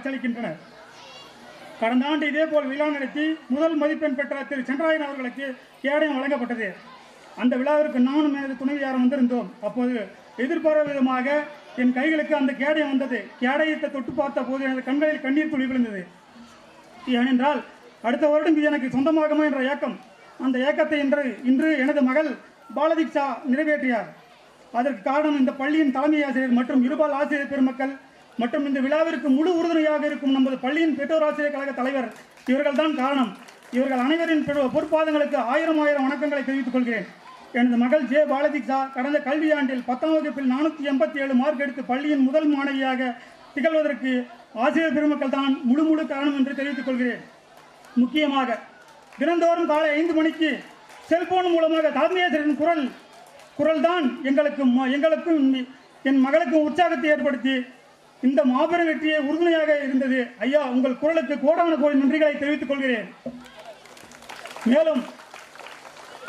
காட்சியளிக்கின்றனர் கடந்த ஆண்டு இதேபோல் விழா நடத்தி முதல் மதிப்பெண் பெற்ற திரு சென்றாயன் அவர்களுக்கு கேடயம் வழங்கப்பட்டது. அந்த விழாவிற்கு நானும் எனது துணைவியாரும் வந்திருந்தோம். அப்போது எதிர்பாராத விதமாக என் கைகளுக்கு அந்த கேடயம் வந்தது. கேடயத்தை தொட்டு பார்த்த போது எனது கண்களில் கண்ணீர் துளி விழுந்தது. ஏனென்றால் அடுத்த வருடம் இது எனக்கு சொந்தமாகுமா என்ற ஏக்கம். அந்த ஏக்கத்தை இன்று இன்று எனது மகள் பாலதீக்ஷா நிறைவேற்றியார் அதற்கு காரணம் இந்த பள்ளியின் தலைமை ஆசிரியர் மற்றும் இருபால் ஆசிரியர் பெருமக்கள் மற்றும் இந்த விழாவிற்கு முழு உறுதுணையாக இருக்கும் நமது பள்ளியின் பெற்றோர் ஆசிரியர் கழக தலைவர் இவர்கள்தான் காரணம். இவர்கள் அனைவரின் பெரு- பொற்பாதங்களுக்கு ஆயிரம் ஆயிரம் வணக்கங்களை தெரிவித்துக் கொள்கிறேன். எனது மகள் ஜே. பாலதீக்ஷா கடந்த கல்வியாண்டில் பத்தாம் வகுப்பில் நானூற்றி எண்பத்தி ஏழு மார்க் எடுத்து பள்ளியின் முதல் மாணவியாக திகழ்வதற்கு ஆசிரியர் பெருமக்கள் தான் முழு முழு காரணம் என்று தெரிவித்துக் கொள்கிறேன். முக்கியமாக தினந்தோறும் காலை ஐந்து மணிக்கு செல்போன் மூலமாக தலைமையாசிரியரின் குரல் குரல் தான் எங்களுக்கு ம- எங்களுக்கும் என் மகளுக்கும் உற்சாகத்தை ஏற்படுத்தி இந்த மாபெரும் வெற்றியை உறுதுணையாக இருந்தது. ஐயா உங்கள் குரலுக்கு கோடான கோடி நன்றிகளை தெரிவித்துக் கொள்கிறேன். மேலும்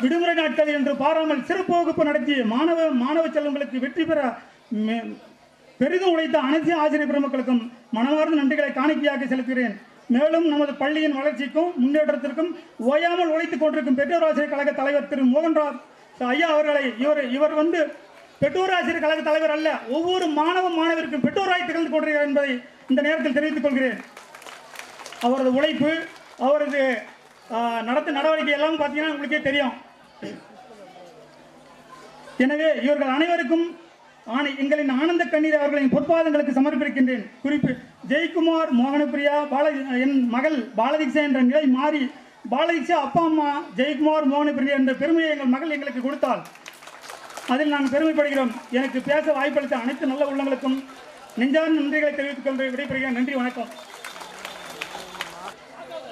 விடுமுறை நாட்கள் என்று பாராமல் சிறப்பு வகுப்பு நடத்தி மாணவ மாணவ செல்வங்களுக்கு வெற்றி பெற மே- பெரிதும் உழைத்த அனைத்து ஆசிரியர் பெருமக்களுக்கும் மனமார்ந்த நன்றிகளை காணிக்கையாக செலுத்துகிறேன். மேலும் நமது பள்ளியின் வளர்ச்சிக்கும் முன்னேற்றத்திற்கும் ஓயாமல் உழைத்துக் கொண்டிருக்கும் பெற்றோர் ஆசிரியர் கழக தலைவர் திரு மோகன்ராவ் ஐயா அவர்களை இவர் இவர் வந்து பெற்றோர் ஆசிரியர் கழக தலைவர் அல்ல ஒவ்வொரு மாணவ மாணவருக்கும் பெற்றோராய் திகழ்ந்து கொண்டிருக்கிறார் என்பதை இந்த நேரத்தில் தெரிவித்துக் கொள்கிறேன். அவரது உழைப்பு அவரது நடத்த நடவடிக்கை எல்லாம் பார்த்தீங்கன்னா உங்களுக்கே தெரியும். எனவே இவர்கள் அனைவருக்கும் ஆணை எங்களின் ஆனந்த கண்ணீர் அவர்களின் பொற்பாதங்களுக்கு சமர்ப்பிக்கின்றேன். குறிப்பு ஜெயக்குமார் மோகனப்பிரியா பால என் மகள் பாலதீக்ஷா என்ற நிலை மாறி பாலதீக்ஷா அப்பா அம்மா ஜெயக்குமார் மோகனப்பிரியா என்ற பெருமையை எங்கள் மகள் எங்களுக்கு கொடுத்தால் அதில் நான் பெருமைப்படுகிறோம். எனக்கு பேச வாய்ப்பளித்த அனைத்து நல்ல உள்ளங்களுக்கும் நெஞ்சார்ந்த நன்றிகளை தெரிவித்துக் கொண்டு விடைபெறுகிறேன். நன்றி வணக்கம்.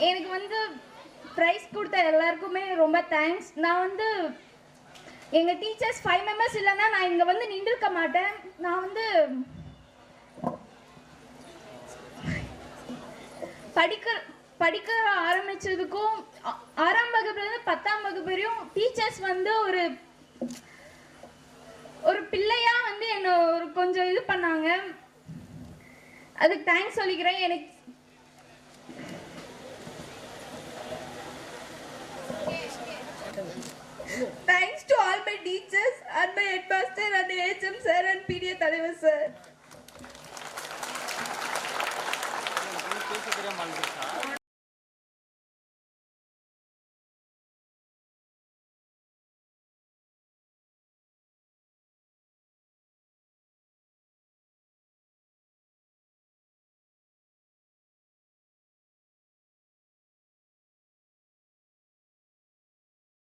எனக்கு வந்து ப்ரைஸ் கொடுத்த எல்லாருக்குமே ரொம்ப தேங்க்ஸ் நான் வந்து எங்கள் டீச்சர்ஸ் ஃபைவ் மெம்பர்ஸ் இல்லைன்னா நான் இங்கே வந்து நின்றுருக்க மாட்டேன். நான் வந்து படிக்க படிக்க ஆரம்பித்ததுக்கும் ஆறாம் வகுப்புலேருந்து பத்தாம் வகுப்பு வரையும் டீச்சர்ஸ் வந்து ஒரு ஒரு பிள்ளையா வந்து என்னை ஒரு கொஞ்சம் இது பண்ணாங்க அதுக்கு தேங்க்ஸ் சொல்லிக்கிறேன் எனக்கு thanks to all my teachers and my head master and HM sir and PTA தலைவர் சார்